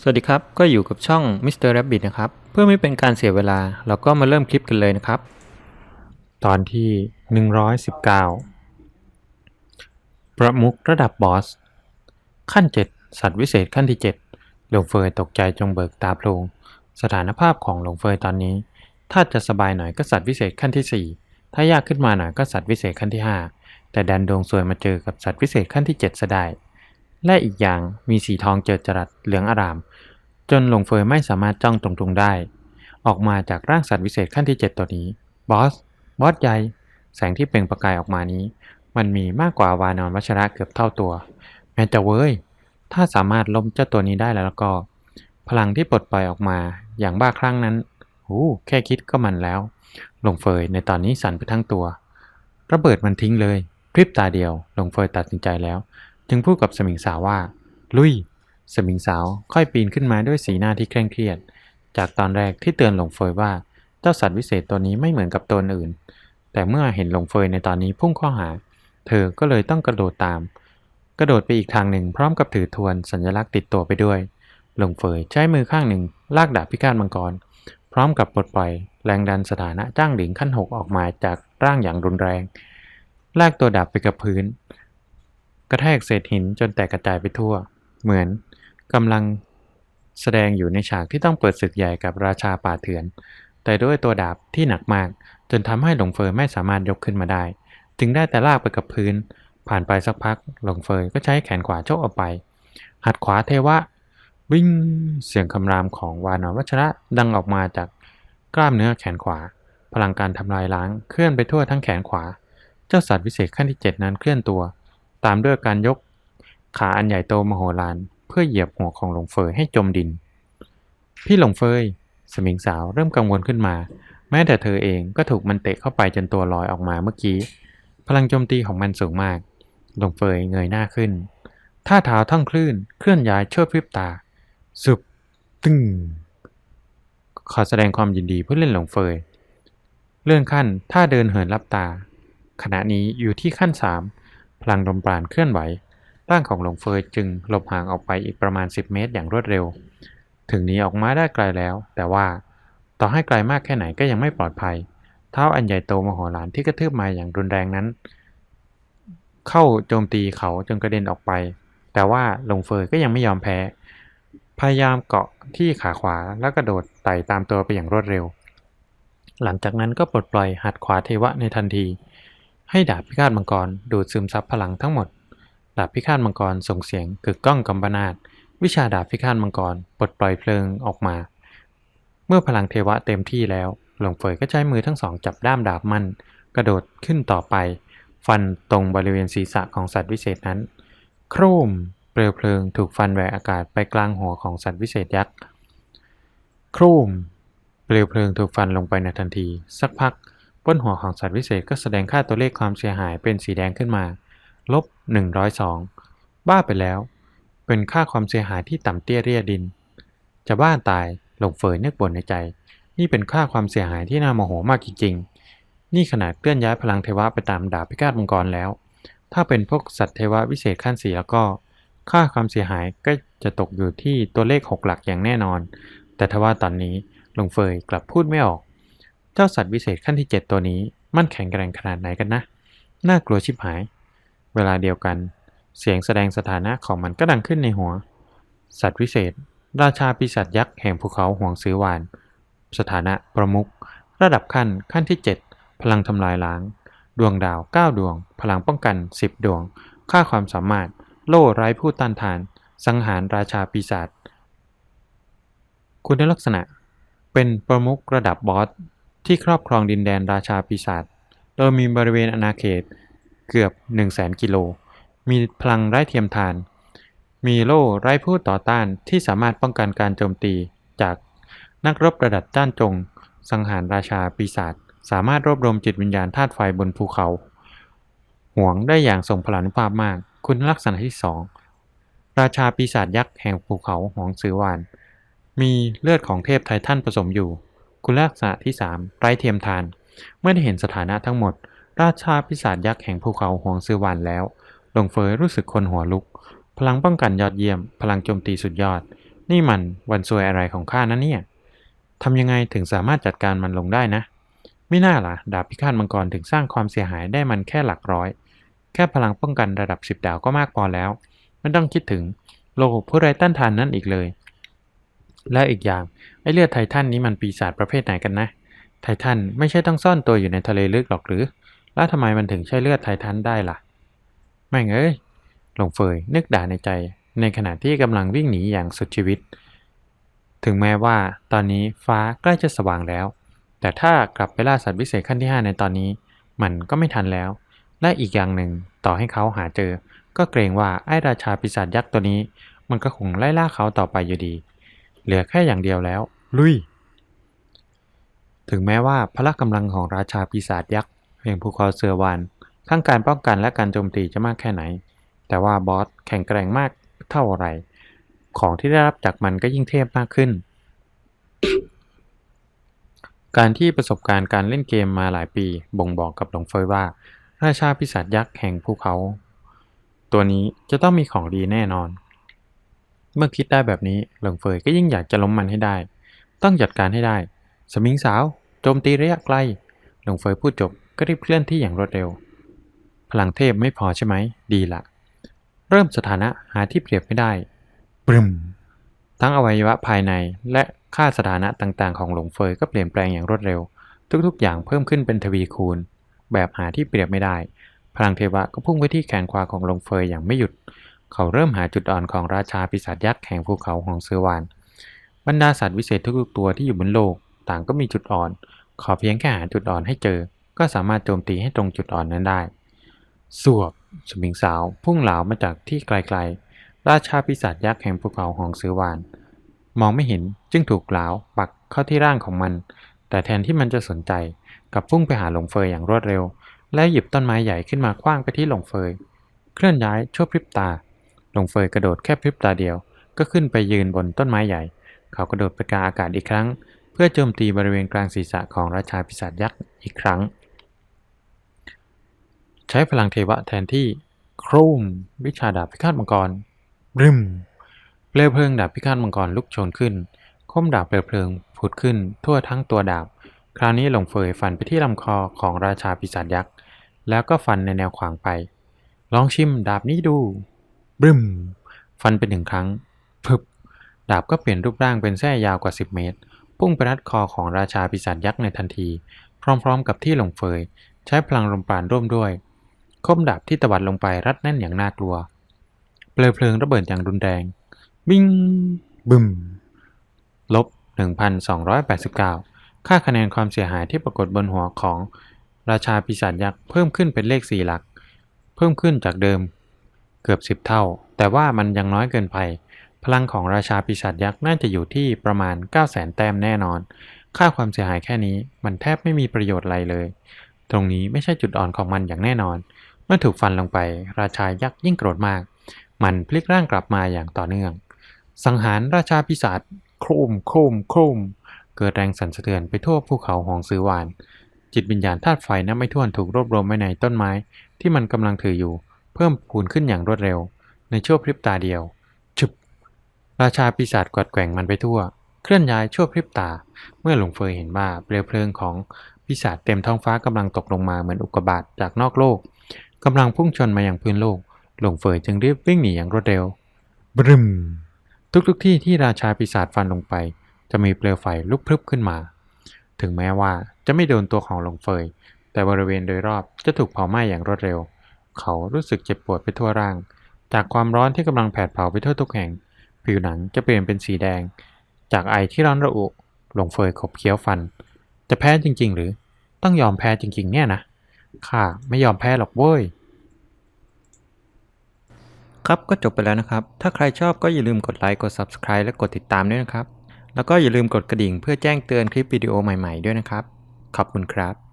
สวัสดีครับ ก็อยู่กับช่อง Mr. Rabbit นะครับ เพื่อไม่เป็นการเสียเวลา เราก็มาเริ่มคลิปกันเลยนะครับ ตอนที่ 119 ประมุขระดับบอส ขั้น 7 สัตว์วิเศษขั้นที่ 7 หลงเฟยตกใจจงเบิกตาโพลงสถานภาพของหลงเฟยตอนนี้ ถ้าจะสบายหน่อยก็สัตว์วิเศษขั้นที่ 4 ถ้ายากขึ้นมาหน่อยก็สัตว์วิเศษขั้นที่ 5 แต่ดันดวงสวยมาเจอกับสัตว์วิเศษขั้นที่7ซะได้ และอีกอย่างมีสีทองเจิดจรัสเหลืองอาราม จนหลงเฟยไม่สามารถจ้องตรงๆได้ ออกมาจากร่างสัตว์วิเศษขั้นที่ 7 ตัวนี้ บอส บอสใหญ่ แสงที่เปล่งประกายออกมานี้ มันมีมากกว่าวานอนวัชระเกือบเท่าตัว แม้จะเว้ย ถ้าสามารถล้มเจ้าตัวนี้ได้แล้วก็ พลังที่ปลดปล่อยออกมาอย่างบ้าคลั่งนั้นหูแค่คิดก็มันแล้ว หลงเฟยในตอนนี้สั่นไปทั้งตัว ระเบิดมันทิ้งเลย พริบตาเดียว หลงเฟยตัดสินใจแล้ว จึงพูดกับสมิงสาวว่า ลุย สมิงสาวค่อยปีนขึ้นมาด้วยสีหน้าที่เคร่งเครียด จากตอนแรกที่เตือนหลงเฟยว่าเจ้าสัตว์วิเศษตัวนี้ไม่เหมือนกับตัวอื่น แต่เมื่อเห็นหลงเฟยในตอนนี้พุ่งข้าหา เธอก็เลยต้องกระโดดตาม กระโดดไปอีกทางหนึ่งพร้อมกับถือทวนสัญลักษณ์ติดตัวไปด้วย หลงเฟยใช้มือข้างหนึ่งลากดาบพิฆาตมังกร พร้อมกับปลดปล่อย แรงดันสถานะจ้างหลิงขั้นหกออกมาจากร่างอย่างรุนแรง ลากตัวดาบไปกับพื้น กระแทกเศษหินจนแตกกระจายไปทั่ว เหมือนกำลังแสดงอยู่ในฉากที่ต้องเปิดศึกใหญ่กับราชาป่าเถื่อน แต่ด้วยตัวดาบที่หนักมาก จนทำให้หลงเฟยไม่สามารถยกขึ้นมาได้ จึงได้แต่ลากไปกับพื้น ผ่านไปสักพักหลงเฟยก็ใช้แขนขวาโชกออกไป หัดขวาเทวะ วิ่งเสียงคำรามของวานอนวัชระดังออกมาจากกล้ามเนื้อแขนขวา พลังการทำลายล้างเคลื่อนไปทั่วทั้งแขนขวา เจ้าสัตว์วิเศษขั้นที่ 7 นั้นเคลื่อนตัว ตามด้วยการยกขาอันใหญ่โตมโหฬารเพื่อเหยียบหัวของหลงเฟยให้จมดิน พี่หลงเฟยสมิงสาวเริ่มกังวลขึ้นมา แม้แต่เธอเองก็ถูกมันเตะเข้าไปจนตัวลอยออกมาเมื่อกี้ พลังโจมตีของมันสูงมาก หลงเฟยเงยหน้าขึ้น ท่าเท้าท่องคลื่นเคลื่อนย้ายชั่วพริบตาสุบตึงขอแสดงความยินดีเพื่อเล่นหลงเฟย เลื่อนขั้นท่าเดินเหินลับตา ขณะนี้อยู่ที่ขั้นสาม พลังลมปราณเคลื่อนไหว ร่างของหลงเฟยจึงหลบห่างออกไปอีกประมาณ 10 เมตรอย่างรวดเร็ว ถึงหนีออกมาได้ไกลแล้ว แต่ว่าต่อให้ไกลมากแค่ไหนก็ยังไม่ปลอดภัย เท้าอันใหญ่โตมโหฬารที่กระทืบมาอย่างรุนแรงนั้น เข้าโจมตีเขาจนกระเด็นออกไป แต่ว่าหลงเฟยก็ยังไม่ยอมแพ้ พยายามเกาะที่ขาขวาแล้วกระโดดไต่ตามตัวไปอย่างรวดเร็ว หลังจากนั้นก็ปลดปล่อยหัดขวาเทวะในทันที ให้ดาบพิฆาตมังกรดูดซึมซับพลังทั้งหมด ดาบพิฆาตมังกรส่งเสียงกึกก้องกำปนาตวิชาดาบพิฆาตมังกรปลดปล่อยเพลิงออกมา เมื่อพลังเทวะเต็มที่แล้ว หลวงเฟยก็ใช้มือทั้งสองจับด้ามดาบมัน กระโดดขึ้นต่อไป ฟันตรงบริเวณศีรษะของสัตว์วิเศษนั้น โครมเปลวเพลิงถูกฟันแหวกอากาศไปกลางหัวของสัตว์วิเศษยักษ์ โครมเปลวเพลิงถูกฟันลงไปในทันที สักพัก บนหัวของสัตว์วิเศษก็แสดงค่าตัวเลขความเสียหายเป็นสีแดงขึ้นมา ลบ 102 บ้าไปแล้ว เป็นค่าความเสียหายที่ต่ำเตี้ยเรียดิน จะบ้าตาย หลงเฟยนึกบ่นในใจ นี่เป็นค่าความเสียหายที่น่าโมโหมากจริงๆ นี่ขนาดเคลื่อนย้ายพลังเทวะไปตามดาบพิฆาตมังกรแล้ว ถ้าเป็นพวกสัตว์เทวะวิเศษขั้นสีแล้วก็ ค่าความเสียหายก็จะตกอยู่ที่ตัวเลขหกหลักอย่างแน่นอน แต่ทว่าตอนนี้หลงเฟยกลับพูดไม่ออก เจ้าสัตว์วิเศษขั้นที่ 7 ตัวนี้ มันแข็งแกร่งขนาดไหนกันนะ น่ากลัวชิบหาย เวลาเดียวกัน เสียงแสดงสถานะของมันก็ดังขึ้นในหัว สัตว์วิเศษ ราชาปีศาจยักษ์แห่งภูเขาห่วงซื้อวาน สถานะประมุขระดับขั้นขั้นที่ 7 พลังทำลายล้าง ดวงดาว 9 ดวง พลังป้องกัน 10 ดวง ค่าความสามารถ โล่ไร้ผู้ต้านทาน สังหารราชาปีศาจคุณลักษณะ เป็นประมุขระดับบอส ที่ครอบครองดินแดนราชาปีศาจโดยมีบริเวณอาณาเขตเกือบ 1 0 0 0 0แสนกิโล มีพลังไร้เทียมทาน มีโล่ไร้ผู้ต่อต้านที่สามารถป้องกันการโจมตีจากนักรบระดับจ้านจง สังหารราชาปีศาจสามารถรวบรวมจิตวิญญาณธาตุไฟบนภูเขา ห่วงได้อย่างทรงพลานุภาพมาก คุณลักษณะที่ 2 ราชาปีศาจยักษ์แห่งภูเขาหวงซือวาน มีเลือดของเทพไททันผสมอยู่ คุณลักษณะที่ 3 ไร้เทียมทาน เมื่อได้เห็นสถานะทั้งหมด ราชาปีศาจยักษ์แห่งภูเขาหวงซือวานแล้ว หลงเฟยรู้สึกคนหัวลุก พลังป้องกันยอดเยี่ยม พลังโจมตีสุดยอด นี่มันวันซวยอะไรของข้านะเนี่ยทำยังไงถึงสามารถจัดการมันลงได้นะ ไม่น่าล่ะ ดาบพิฆาตมังกรถึงสร้างความเสียหายได้มันแค่หลักร้อย แค่พลังป้องกันระดับ 10 ดาวก็มากพอแล้ว ไม่ต้องคิดถึงโลกผู้ไร้ต้านทานนั่นอีกเลย และอีกอย่างไอเลือดไททันนี้มันปีศาจประเภทไหนกันนะ ไททันไม่ใช่ต้องซ่อนตัวอยู่ในทะเลลึกหรอกหรือ แล้วทำไมมันถึงใช้เลือดไททันได้ล่ะแม่งเอ้ยหลงเฟยนึกด่าในใจ ในขณะที่กำลังวิ่งหนีอย่างสุดชีวิต ถึงแม้ว่าตอนนี้ฟ้าใกล้จะสว่างแล้ว แต่ถ้ากลับไปล่าสัตว์วิเศษขั้นที่ 5 ในตอนนี้ มันก็ไม่ทันแล้ว และอีกอย่างหนึ่งต่อให้เขาหาเจอ ก็เกรงว่าไอ้ราชาปีศาจยักษ์ตัวนี้ มันก็คงไล่ล่าเขาต่อไปอยู่ดี เหลือแค่อย่างเดียวแล้ว ลุย ถึงแม้ว่าพละกำลังของราชาปีศาจยักษ์แห่งภูเขาเสือวานทั้งการป้องกันและการโจมตีจะมากแค่ไหน แต่ว่าบอสแข็งแกร่งมากเท่าไร ของที่ได้รับจากมันก็ยิ่งเทพมากขึ้น การที่ประสบการณ์การเล่นเกมมาหลายปี บ่งบอกกับหลงเฟยว่า ราชาปีศาจยักษ์แห่งภูเขา ตัวนี้จะต้องมีของดีแน่นอน เมื่อคิดได้แบบนี้หลงเฟยก็ยิ่งอยากจะล้มมันให้ได้ ต้องจัดการให้ได้ สมิงสาวโจมตีระยะไกลหลงเฟยพูดจบก็รีบเคลื่อนที่อย่างรวดเร็ว พลังเทพไม่พอใช่ไหม ดีละ เริ่มสถานะหาที่เปรียบไม่ได้ปรึมทั้งอวัยวะภายในและค่าสถานะต่างๆ ของหลงเฟยก็เปลี่ยนแปลงอย่างรวดเร็ว ทุกๆ อย่างเพิ่มขึ้นเป็นทวีคูณ แบบหาที่เปรียบไม่ได้ พลังเทวะก็พุ่งไปที่แขนขวาของหลงเฟยอย่างไม่หยุด เขาเริ่มหาจุดอ่อนของราชาปีศาจยักษ์แห่งภูเขาของเซอร์วาน บรรดาสัตว์วิเศษทุกตัวที่อยู่บนโลก ต่างก็มีจุดอ่อน ขอเพียงแค่หาจุดอ่อนให้เจอ ก็สามารถโจมตีให้ตรงจุดอ่อนนั้นได้ สวบสมิงสาวพุ่งเหลามาจากที่ไกลๆ ราชาปีศาจยักษ์แห่งภูเขาของเสือวาน มองไม่เห็นจึงถูกเหลาปักเข้าที่ร่างของมัน แต่แทนที่มันจะสนใจกลับพุ่งไปหาหลงเฟยอย่างรวดเร็ว และหยิบต้นไม้ใหญ่ขึ้นมาคว้างไปที่หลงเฟย เคลื่อนย้ายชั่วพริบตา ลงเฟยกระโดดแค่พริบตาเดียว ก็ขึ้นไปยืนบนต้นไม้ใหญ่ เขากระโดดไปกลางอากาศอีกครั้ง เพื่อโจมตีบริเวณกลางศีรษะของราชาปีศาจยักษ์อีกครั้ง ใช้พลังเทวะแทนที่โครมวิชาดาบพิฆาตมังกรรึมเปลวเพลิงดาบพิฆาตมังกรลุกโชนขึ้น คมดาบเปลวเพลิงผุดขึ้นทั่วทั้งตัวดาบ คราวนี้หลงเฟยฟันไปที่ลำคอของราชาปีศาจยักษ์แล้วก็ฟันในแนวขวางไป ลองชิมดาบนี้ดู บึ้ม ฟันไปหนึ่งครั้งพึบ ดาบก็เปลี่ยนรูปร่างเป็นแส้ยาวกว่า 10 เมตร พุ่งไปรัดคอของราชาปีศาจยักษ์ในทันที พร้อมๆ กับที่หลงเฟย ใช้พลังลมปราณร่วมด้วย คมดาบที่ตวัดลงไปรัดแน่นอย่างน่ากลัว เปลวเพลิงระเบิดอย่างรุนแรง บิงบึมลบ 1,289 ค่าคะแนนความเสียหายที่ปรากฏบนหัวของราชาปีศาจยักษ์เพิ่มขึ้นเป็นเลข4หลัก เพิ่มขึ้นจากเดิม เกือบ 10 เท่า แต่ว่ามันยังน้อยเกินไป พลังของราชาปีศาจยักษ์น่าจะอยู่ที่ประมาณ 900,000 แต้มแน่นอน ค่าความเสียหายแค่นี้มันแทบไม่มีประโยชน์อะไรเลย ตรงนี้ไม่ใช่จุดอ่อนของมันอย่างแน่นอน เมื่อถูกฟันลงไป ราชายักษ์ยิ่งโกรธมาก มันพลิกร่างกลับมาอย่างต่อเนื่อง สังหารราชาปีศาจโครมโครมโครมเกิดแรงสั่นสะเทือนไปทั่วภูเขาหองซือหวาน จิตวิญญาณธาตุไฟนับไม่ถ้วนถูกรวบรวมไว้ในต้นไม้ที่มันกำลังถืออยู่ เพิ่มพูนขึ้นอย่างรวดเร็ว ในชั่วพริบตาเดียวชุบราชาปีศาจกวัดแกว่งมันไปทั่ว เคลื่อนย้ายชั่วพริบตา เมื่อหลงเฟยเห็นว่าเปลวเพลิงของปีศาจเต็มท้องฟ้ากำลังตกลงมาเหมือนอุกกาบาตจากนอกโลกกำลังพุ่งชนมาอย่างพื้นโลก หลงเฟยจึงรีบวิ่งหนีอย่างรวดเร็วบรึม ทุกๆทที่ที่ราชาปีศาจฟันลงไป จะมีเปลวไฟลุกพรึบขึ้นมา ถึงแม้ว่าจะไม่โดนตัวของหลงเฟย แต่บริเวณโดยรอบจะถูกเผาไหม้อย่างรวดเร็ว เขารู้สึกเจ็บปวดไปทั่วร่าง จากความร้อนที่กำลังแผดเผาไปทั่วทุกแห่ง ผิวหนังจะเปลี่ยนเป็นสีแดง จากไอที่ร้อนระอุ หลงเฟยขบเคี้ยวฟัน จะแพ้จริง ๆ หรือ ต้องยอมแพ้จริง ๆ เนี่ยนะ ข้าไม่ยอมแพ้หรอกเว้ย ครับก็จบไปแล้วนะครับ ถ้าใครชอบก็อย่าลืมกดไลค์กด Subscribe และกดติดตามด้วยนะครับ แล้วก็อย่าลืมกดกระดิ่งเพื่อแจ้งเตือนคลิปวิดีโอใหม่ ๆ ด้วยนะครับ ขอบคุณครับ